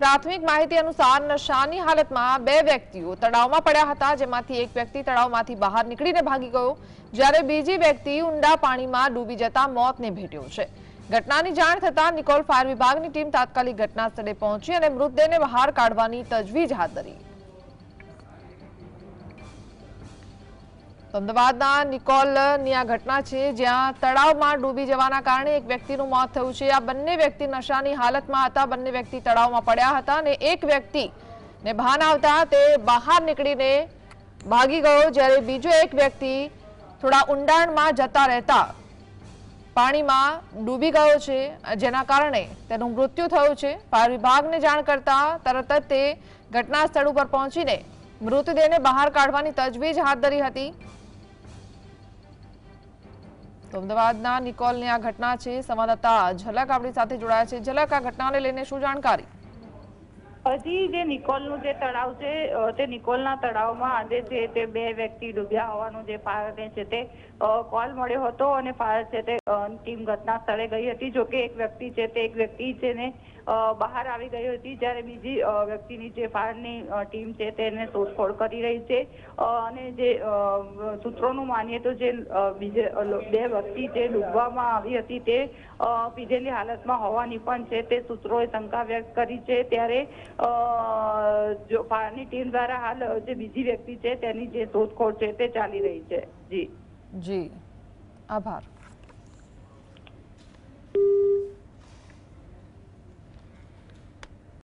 પ્રાથમિક માહિતી અનુસાર નશાની હાલતમાં બે વ્યક્તિઓ તળાવમાં પડ્યા હતા, જેમાંથી એક વ્યક્તિ તળાવમાંથી બહાર નીકળીને ભાગી ગયો, જ્યારે બીજી વ્યક્તિ ઊંડા પાણીમાં ડૂબી જતા મોતને ભેટ્યો છે. ઘટનાની જાણ થતાં નિકોલ ફાયર વિભાગની ટીમ તાત્કાલિક ઘટના સ્થળે પહોંચી અને મૃતદેહને બહાર કાઢવાની તજવીજ હાથ ધરી. અમદાવાદના નિકોલની આ ઘટના છે, જ્યાં તળાવમાં ડૂબી જવાના કારણે એક વ્યક્તિનું મોત થયું છે. આ બંને વ્યક્તિ નશાની હાલતમાં હતા. બંને વ્યક્તિ તળાવમાં પડ્યા હતા અને એક વ્યક્તિ ને ભાન આવતા તે બહાર નીકળીને ભાગી ગયો, જ્યારે બીજો એક વ્યક્તિ થોડા ઊંડાણમાં જતા રહેતા પાણીમાં ડૂબી ગયો છે, જેના કારણે તેનું મૃત્યુ થયું છે. ફાયર વિભાગને જાણ કરતા તરત જ તે ઘટના સ્થળ ઉપર પહોંચીને મૃતદેહને બહાર કાઢવાની તજવીજ હાથ ધરી હતી. તો અમદાવાદના નિકોલની આ ઘટના છે. સંવાદદાતા ઝલક આપણી સાથે જોડાયા છે. ઝલક, આ ઘટનાને લઈને શું જાણકારી? હજી જે નિકોલનું જે તળાવ છે તે નિકોલના તળાવમાં આજે છે તે બે વ્યક્તિ ડૂબ્યા હોવાનું જે ફાયરને છે તે કોલ મળ્યો હતો અને ફાયર છે તે ટીમ ઘટના સ્થળે ગઈ હતી. જોકે એક વ્યક્તિ છે તે એક વ્યક્તિ છે ને બહાર આવી ગઈ હતી, જ્યારે બીજી વ્યક્તિની જે ફાયરની ટીમ છે તેને શોધખોળ કરી રહી છે. અને જે સૂત્રોનું માનીએ તો જે બીજે બે વ્યક્તિ જે ડૂબવામાં આવી હતી તે પીધેલી હાલતમાં હોવાની પણ છે તે સૂત્રોએ શંકા વ્યક્ત કરી છે. ત્યારે જો ફાયરની ટીમ દ્વારા હાલ જે બીજી વ્યક્તિ છે તેની જે શોધખોળ છે તે ચાલી રહી છે. જી. જી. આભાર.